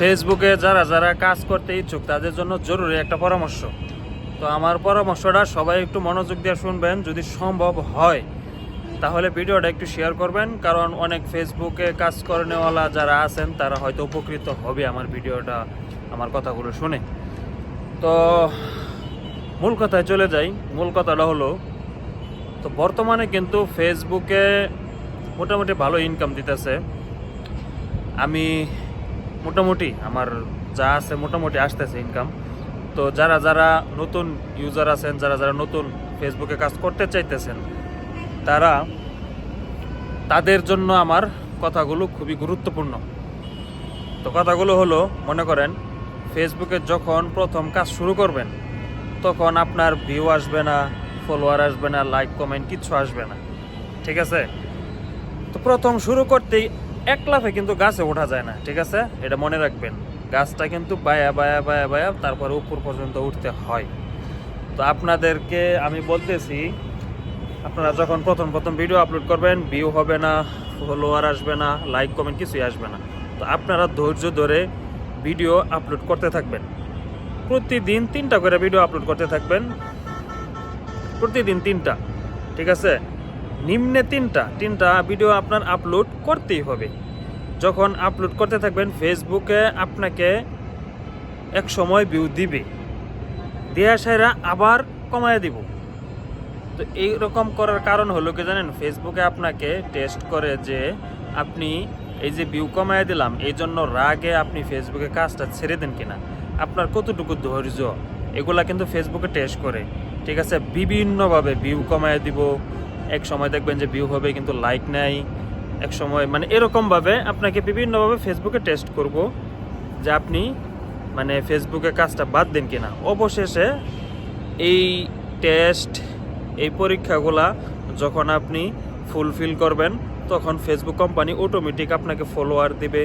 ফেসবুকে যারা যারা কাজ করতে ইচ্ছুক, তাদের জন্য জরুরি একটা পরামর্শ। তো আমার পরামর্শটা সবাই একটু মনোযোগ দিয়ে শুনবেন, যদি সম্ভব হয়। তাহলে ভিডিওটা একটু শেয়ার করবেন, কারণ অনেক ফেসবুকে কাজ করেনেওয়ালা যারা আছেন, তারা হয়তো উপকৃত হবে আমার ভিডিওটা, আমার কথাগুলো শুনে। তো মূল কথায় চলে যাই। মূল কথাটা হলো, তো বর্তমানে কিন্তু ফেসবুকে মোটামুটি ভালো ইনকাম দিতেছে। আমি মোটামুটি আমার যা আছে মোটামুটি আসতেছে ইনকাম তো যারা যারা নতুন ইউজার আছেন, যারা যারা নতুন ফেসবুকে কাজ করতে চাইতেছেন, তারা তাদের জন্য আমার কথাগুলো খুবই গুরুত্বপূর্ণ। তো কথাগুলো হলো, মনে করেন ফেসবুকে যখন প্রথম কাজ শুরু করবেন, তখন আপনার ভিউ আসবে না ফলোয়ার আসবে না লাইক কমেন্ট কিচ্ছু আসবে না। ঠিক আছে? তো প্রথম শুরু করতেই এক লাফে কিন্তু গাছে ওঠা যায় না, ঠিক আছে? এটা মনে রাখবেন। গাছটা কিন্তু বায়া বায়া বায়া বায়া, তারপরে উপর পর্যন্ত উঠতে হয়। তো আপনাদেরকে আমি বলতেছি, আপনারা যখন প্রথম প্রথম ভিডিও আপলোড করবেন ভিউ হবে না ফলোয়ার আসবে না লাইক কমেন্ট কিছুই আসবে না। তো আপনারা ধৈর্য ধরে ভিডিও আপলোড করতে থাকবেন। প্রতিদিন তিনটা করে ভিডিও আপলোড করতে থাকবেন। প্রতিদিন তিনটা, ঠিক আছে? নিম্নে তিনটা তিনটা ভিডিও আপনার আপলোড করতেই হবে। যখন আপলোড করতে থাকবেন ফেসবুকে আপনাকে এক সময় ভিউ দিবে। দেয়া সাইরা আবার কমায় দিব। তো এই রকম করার কারণ হলো কি জানেন ফেসবুকে আপনাকে টেস্ট করে যে আপনি এই যে ভিউ কমায় দিলাম, এই জন্য রাগে আপনি ফেসবুকে কাজটা ছেড়ে দেন কিনা। আপনার কতটুকু ধৈর্য? এগুলা কিন্তু ফেসবুকে টেস্ট করে। ঠিক আছে? বিভিন্নভাবে ভিউ কমায় দিব এক সময় দেখবেন যে ভিউ হবে কিন্তু লাইক নাই, এক সময় মানে এরকমভাবে আপনাকে বিভিন্নভাবে ফেসবুকে টেস্ট করব যে আপনি মানে ফেসবুকে কাজটা বাদ দেন কিনা। অবশেষে এই টেস্ট এই পরীক্ষাগুলা যখন আপনি ফুলফিল করবেন, তখন ফেসবুক কোম্পানি অটোমেটিক আপনাকে ফলোয়ার দিবে,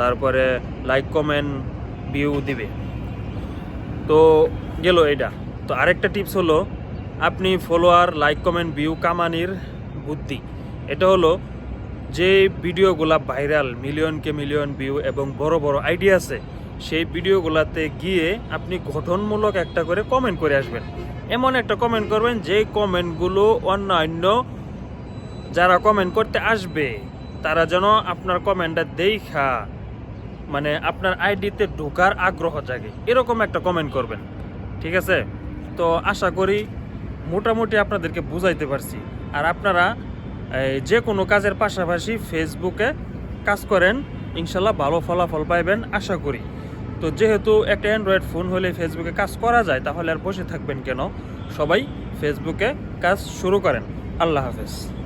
তারপরে লাইক কমেন্ট ভিউ দিবে। তো গেল এটা তো আরেকটা টিপস হলো আপনি ফলোয়ার লাইক কমেন্ট ভিউ কামানির বুদ্ধি। এটা হলো যে ভিডিওগুলা ভাইরাল মিলিয়নকে মিলিয়ন ভিউ এবং বড় বড় আইডিয়া আছে, সেই ভিডিওগুলাতে গিয়ে আপনি গঠনমূলক একটা করে কমেন্ট করে আসবেন। এমন একটা কমেন্ট করবেন যে কমেন্টগুলো অন্যান্য যারা কমেন্ট করতে আসবে, তারা যেন আপনার কমেন্টটা দেখা মানে আপনার আইডিতে ঢোকার আগ্রহ জাগে। এরকম একটা কমেন্ট করবেন। ঠিক আছে? তো আশা করি মোটামুটি আপনাদেরকে বুঝাইতে পারছি। আর আপনারা যে কোনো কাজের পাশাপাশি ফেসবুকে কাজ করেন, ইনশাল্লাহ ভালো ফলাফল পাইবেন, আশা করি। তো যেহেতু একটা অ্যান্ড্রয়েড ফোন হলে ফেসবুকে কাজ করা যায়, তাহলে আর বসে থাকবেন কেন? সবাই ফেসবুকে কাজ শুরু করেন। আল্লাহ হাফেজ।